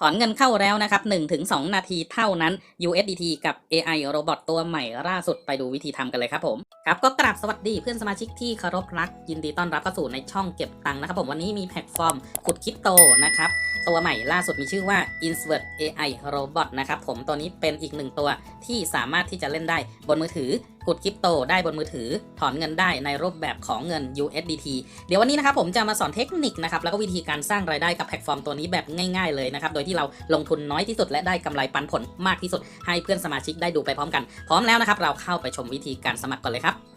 ถอนเงินเข้าแล้วนะครับ 1-2 นาทีเท่านั้น USDT กับ AI โรบอทตัวใหม่ล่าสุดไปดูวิธีทำกันเลยครับผมครับก็กราบสวัสดีเพื่อนสมาชิกที่เคารพรัก ยินดีต้อนรับเข้าสู่ในช่องเก็บตังค์นะครับผมวันนี้มีแพลตฟอร์มขุดคริปโตนะครับตัวใหม่ล่าสุดมีชื่อว่า Invert AI Robot นะครับผมตัวนี้เป็นอีกหนึ่งตัวที่สามารถที่จะเล่นได้บนมือถือ ขุดคริปโตได้บนมือถือ ถอนเงินได้ในรูปแบบของเงิน USDT เดี๋ยววันนี้นะครับผมจะมาสอนเทคนิคนะครับแล้วก็วิธีการสร้างรายได้กับแพลตฟอร์มตัวนี้แบบง่ายๆเลยนะครับโดยที่เราลงทุนน้อยที่สุดและได้กำไรปันผลมากที่สุด ให้เพื่อนสมาชิกได้ดูไปพร้อมกัน พร้อมแล้วนะครับเราเข้าไปชมวิธีการสมัครก่อนเลยครับ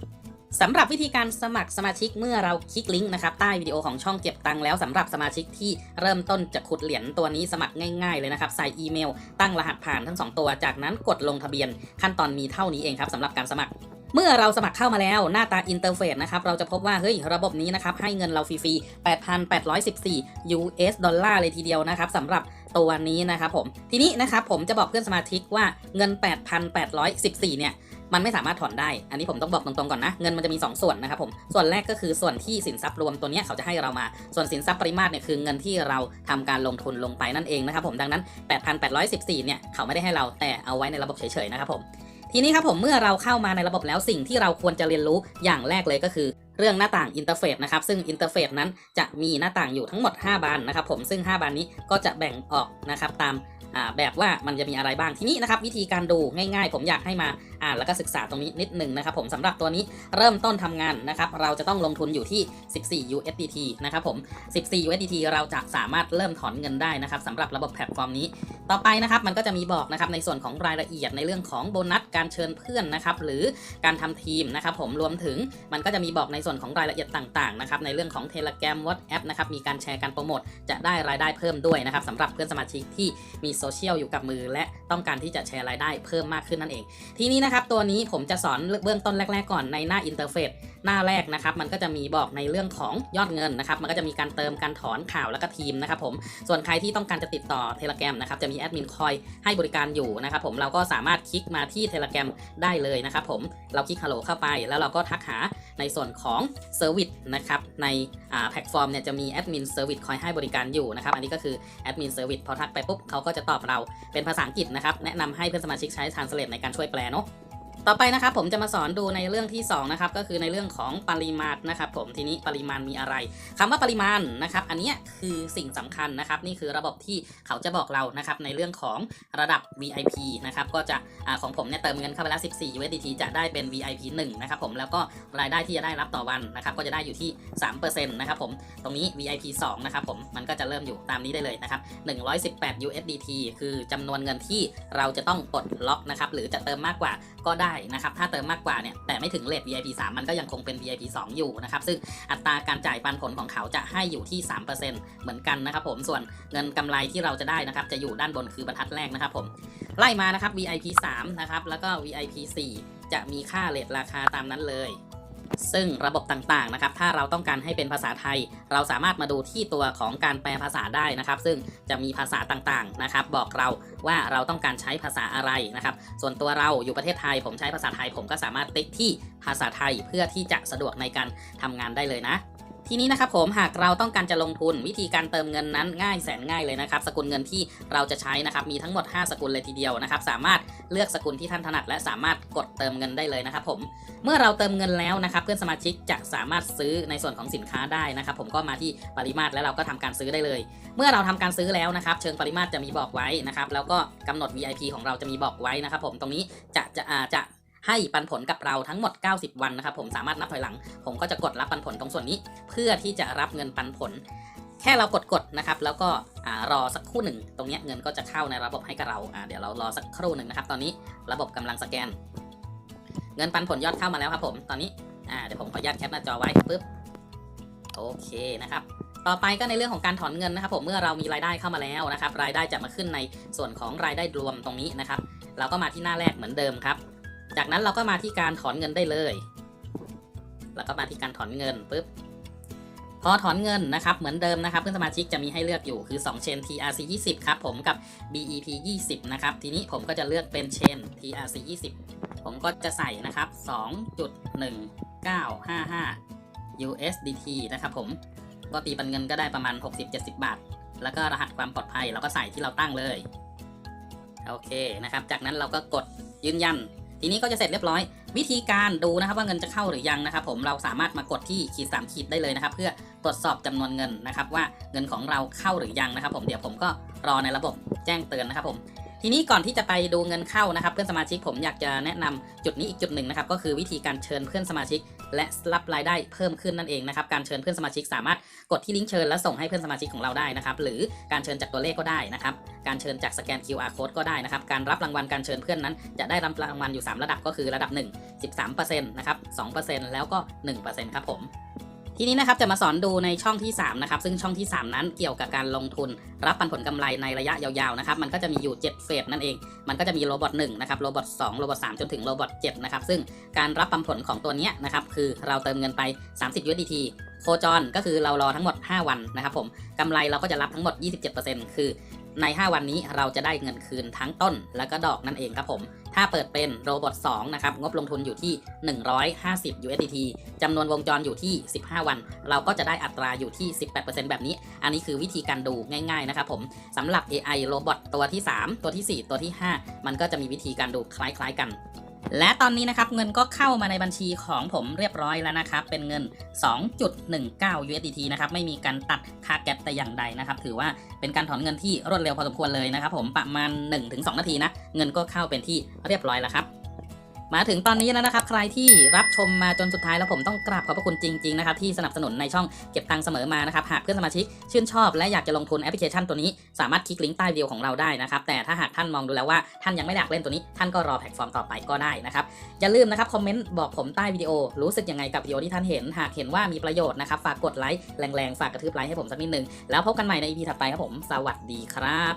สำหรับวิธีการสมัครสมาชิกเมื่อเราคลิกลิงก์นะครับใต้วิดีโอของช่องเก็บตังค์แล้วสำหรับสมาชิกที่เริ่มต้นจะขุดเหรียญตัวนี้สมัครง่ายๆเลยนะครับใส่อีเมล ตั้งรหัสผ่านทั้ง 2 ตัว จากนั้นกดลงทะเบียน ขั้นตอนมีเท่านี้เองครับสำหรับการสมัครเมื่อเราสมัครเข้ามาแล้วหน้าตาอินเทอร์เฟซนะครับ เราจะพบว่า เฮ้ย ระบบนี้นะครับ ให้เงินเราฟรีๆ8,814 US ดอลลาร์เลยทีเดียวนะครับสำหรับตัวนี้นะครับผม ทีนี้นะครับผมจะบอกเพื่อนสมาชิกว่าเงิน 8,814 เนี่ย มันไม่สามารถถอนได้ อันนี้ผมต้องบอกตรงๆก่อนนะ เงินมันจะมี 2 ส่วนนะครับผม ส่วนแรกก็คือส่วนที่สินทรัพย์รวมตัวนี้เขาจะให้เรามา ส่วนสินทรัพย์ปริมาตรเนี่ยคือเงินที่เราทำการลงทุนลงไปนั่นเองนะครับผม ดังนั้น 8,814 เนี่ยเขาไม่ได้ให้เราแต่เอาไว้ในระบบเฉยๆนะครับผม ทีนี้ครับผมเมื่อเราเข้ามาในระบบแล้วสิ่งที่เราควรจะเรียนรู้อย่างแรกเลยก็คือเรื่องหน้าต่างอินเทอร์เฟซนะครับ ซึ่งอินเทอร์เฟซนั้นจะมีหน้าต่างอยู่ทั้งหมด 5 บานนะครับผม ซึ่ง 5 บานนี้ก็จะแบ่งออกนะครับตามแบบว่ามันจะมีอะไรบ้างทีนี้นะครับวิธีการดูง่ายๆ ผมอยากให้มาอ่านแล้วก็ศึกษาตรงนี้นิดหนึ่งนะครับผมสำหรับตัวนี้เริ่มต้นทำงานนะครับเราจะต้องลงทุนอยู่ที่ 14 USDT นะครับผม 14 USDT เราจะสามารถเริ่มถอนเงินได้นะครับสำหรับระบบแพลตฟอร์มนี้ ต่อไปนะครับมันก็จะมีบอกนะครับในส่วนของรายละเอียดในเรื่องของโบนัสการเชิญเพื่อนนะครับหรือการทำทีมนะครับผมรวมถึงมันก็จะมีบอกในส่วนของรายละเอียดต่างๆนะครับในเรื่องของ Telegram WhatsApp นะครับมีการแชร์การโปรโมทจะได้รายได้เพิ่มด้วยนะครับสำหรับเพื่อนสมาชิกที่มีโซเชียลอยู่กับมือ และต้องการที่จะแชร์รายได้เพิ่มมากขึ้นนั่นเอง ทีนี้นะครับตัวนี้ผมจะสอนเบื้องต้นแรก ๆ ก่อนในหน้าอินเทอร์เฟซหน้าแรกนะครับมันก็จะมีบอกในเรื่องของยอดเงินนะครับมันก็จะมีการเติมการถอนข่าวแล้วก็ทีมนะครับผมส่วนใครที่ต้องการจะติดต่อ Telegram นะครับจะมีแอดมินคอยให้บริการอยู่นะครับผมเราก็สามารถคลิกมาที่ Telegram ได้เลยนะครับผมเราคลิก Hello เข้าไป แล้วเราก็ทักหาในส่วนของเซอร์วิสนะครับในแพลตฟอร์มเนี่ยจะมีแอดมินเซอร์วิสคอยให้บริการอยู่นะครับอันนี้ก็คือแอดมินเซอร์วิสพอทักไปปุ๊บเขาก็จะตอบเราเป็นภาษาอังกฤษนะครับแนะนำให้เพื่อนสมาชิกใช้ Translate ในการช่วยแปลเนาะ ต่อไปนะครับผมจะมาสอนดูในเรื่องที่2นะครับก็คือในเรื่องของปริมาตรนะครับผมทีนี้ปริมาณมีอะไรคำว่าปริมาณนะครับอันนี้คือสิ่งสำคัญนะครับนี่คือระบบที่เขาจะบอกเรานะครับในเรื่องของระดับ VIP นะครับก็จะอของผมเนี่ยเติมเงินเข้าไปแล้ว14 USDT จะได้เป็น VIP 1นะครับผมแล้วก็รายได้ที่จะได้รับต่อวันนะครับก็จะได้อยู่ที่3%นะครับผมตรงนี้ VIP 2นะครับผมมันก็จะเริ่มอยู่ตามนี้ได้เลยนะครับ118 USDT คือจำนวนเงินที่เราจะต้องปลดล็อกนะครับหรือจะเติมมากกว่าก็ได้ได้นะครับถ้าเติมมากกว่าเนี่ยแต่ไม่ถึงเลท VIP 3 มันก็ยังคงเป็น VIP 2 อยู่นะครับซึ่งอัตราการจ่ายปันผลของเขาจะให้อยู่ที่ 3%เหมือนกันนะครับผมส่วนเงินกำไรที่เราจะได้นะครับจะอยู่ด้านบนคือบรรทัดแรกนะครับผมไล่มานะครับ VIP 3นะครับแล้วก็ VIP 4จะมีค่าเลทราคาตามนั้นเลย ซึ่งระบบต่างๆนะครับ ถ้าเราต้องการให้เป็นภาษาไทย เราสามารถมาดูที่ตัวของการแปลภาษาได้นะครับ ซึ่งจะมีภาษาต่างๆนะครับ บอกเราว่าเราต้องการใช้ภาษาอะไรนะครับ ส่วนตัวเราอยู่ประเทศไทย ผมใช้ภาษาไทย ผมก็สามารถติ๊กที่ภาษาไทยเพื่อที่จะสะดวกในการทำงานได้เลยนะทีนี้นะครับผมหากเราต้องการจะลงทุนวิธีการเติมเงินนั้นง่ายแสนง่ายเลยนะครับ สกุลเงินที่เราจะใช้นะครับมีทั้งหมด 5 สกุลเลยทีเดียวนะครับ สามารถ เลือกสกุลที่ท่านถนัดและสามารถกดเติมเงินได้เลยนะครับผมเมื่อเราเติมเงินแล้วนะครับ เพื่อนสมาชิกจะสามารถซื้อในส่วนของสินค้าได้นะครับ ผมก็มาที่ปริมาตรแล้วเราก็ทำการซื้อได้เลย เมื่อเราทำการซื้อแล้วนะครับ เชิงปริมาตรจะมีบอกไว้นะครับ แล้วก็กำหนด VIP ของเราจะมีบอกไว้นะครับ ผมตรงนี้จะจะอาจะให้ปันผลกับเราทั้งหมด 90 วันนะครับผมสามารถนับถอยหลัง ผมก็จะกดรับปันผลตรงส่วนนี้ เพื่อที่จะรับเงินปันผล แค่เรากดกดนะครับ แล้วก็รอสักครู่หนึ่ง ตรงนี้เงินก็จะเข้าในระบบให้กับเรา เดี๋ยวเรารอสักครู่หนึ่งนะครับ ตอนนี้ระบบกำลังสแกน เงินปันผลยอดเข้ามาแล้วครับผมตอนนี้เดี๋ยวผมขออนุญาตแคปหน้าจอไว้ปึ๊บโอเคนะครับต่อไปก็ในเรื่องของการถอนเงินนะครับผมเมื่อเรามีรายได้เข้ามาแล้วนะครับ รายได้จะมาขึ้นในส่วนของรายได้รวมตรงนี้นะครับ เราก็มาที่หน้าแรกเหมือนเดิมครับ จากนั้นเราก็มาที่การถอนเงินได้เลย แล้วก็มาที่การถอนเงินปึ๊บ พอถอนเงินนะครับเหมือนเดิมนะครับเพื่อนสมาชิกจะมีให้เลือกอยู่คือ 2 เชน TRC 20ครับผมกับ BEP 20นะครับทีนี้ผมก็จะเลือกเป็นเชน TRC 20ผมก็จะใส่นะครับ 2.1955 USDT นะครับผมก็ตีเป็นเงินก็ได้ประมาณ 60-70 บาท แล้วก็รหัสความปลอดภัยเราก็ใส่ที่เราตั้งเลยโอเคนะครับ จากนั้นเราก็กดยืนยัน ทีนี้ก็จะเสร็จเรียบร้อย วิธีการดูนะครับว่าเงินจะเข้าหรือยังนะครับ ผมเราสามารถมากดที่ขีดสามขีดได้เลยนะครับ เพื่อ ตรวจสอบจำนวนเงินนะครับ ว่าเงินของเราเข้าหรือยังนะครับ ผมเดี๋ยวผมก็รอในระบบแจ้งเตือนนะครับผมทีนี้ก่อนที่จะไปดูเงินเข้านะครับ เพื่อนสมาชิกผมอยากจะแนะนำจุดนี้อีกจุดหนึ่งนะครับก็คือวิธีการเชิญเพื่อนสมาชิก และรับรายได้เพิ่มขึ้นนั่นเองนะครับการเชิญเพื่อนสมาชิกสามารถกดที่ลิงก์เชิญแล้วส่งให้เพื่อนสมาชิกของเราได้นะครับหรือการเชิญจากตัวเลขก็ได้นะครับการเชิญจากสแกน QR code ก็ได้นะครับการรับรางวัลการเชิญเพื่อนนั้น จะได้รับรางวัลอยู่ 3 ระดับก็คือระดับ 1 13%นะครับ2%แล้วก็ 1%ครับผม ทีนี้นะครับจะมาสอนดูในช่องที่ 3 นะครับ ซึ่งช่องที่ 3 นั้นเกี่ยวกับการลงทุน รับปันผลกำไรในระยะยาวๆนะครับมันก็จะมีอยู่ 7 เฟสนั่นเอง มันก็จะมีโรบอท1นะครับโรบอท2โรบอท3จนถึงโรบอท7นะครับซึ่งการรับปันผลของตัวนี้นะครับคือเราเติมเงินไป 30 USDT โคจรก็คือเรารอทั้งหมด 5 วันนะครับผมกำไรเราก็จะรับทั้งหมด 27%คือ ใน 5 วันนี้เราจะได้เงินคืนทั้งต้นแล้วก็ดอกนั่นเองครับผม ถ้าเปิดเป็นโรบอท2นะครับ งบลงทุนอยู่ที่ 150 USDT จำนวนวงจรอยู่ที่ 15 วัน เราก็จะได้อัตราอยู่ที่ 18%แบบนี้ อันนี้คือวิธีการดูง่าย ๆ นะครับผมสำหรับ AI โรบอทตัวที่ 3 ตัวที่ 4 ตัวที่ 5 มันก็จะมีวิธีการดูคล้าย ๆ กัน และตอนนี้นะครับเงินก็เข้ามาในบัญชีของผมเรียบร้อยแล้วนะครับ เป็นเงิน 2.19 USDT นะครับไม่มีการตัดค่าแก๊สแต่อย่างใดนะครับ ถือว่าเป็นการถอนเงินที่รวดเร็วพอสมควรเลยนะครับ ผมประมาณ 1-2 นาทีนะ เงินก็เข้าเป็นที่เรียบร้อยแล้วครับ มาถึงตอนนี้แล้วนะครับ ใครที่รับชมมาจนสุดท้ายแล้วผมต้องกราบขอบพระคุณจริงๆนะครับที่สนับสนุนในช่องเก็บตังค์เสมอมานะครับหากเพื่อนสมาชิกชื่นชอบและอยากจะลงทุนแอปพลิเคชันตัวนี้ สามารถคลิกลิงก์ใต้วิดีโอของเราได้นะครับแต่ถ้าหากท่านมองดูแล้วว่าท่านยังไม่อยากเล่นตัวนี้ ท่านก็รอแพลตฟอร์มต่อไปก็ได้นะครับอย่าลืมนะครับคอมเมนต์บอกผมใต้วิดีโอรู้สึกยังไงกับวิดีโอที่ท่านเห็น หากเห็นว่ามีประโยชน์นะครับฝากกดไลค์แรงๆฝากกระทืบไลค์ให้ผมสักนิดนึงแล้วพบกันใหม่ใน EP ถัดไปครับผมสวัสดีครับ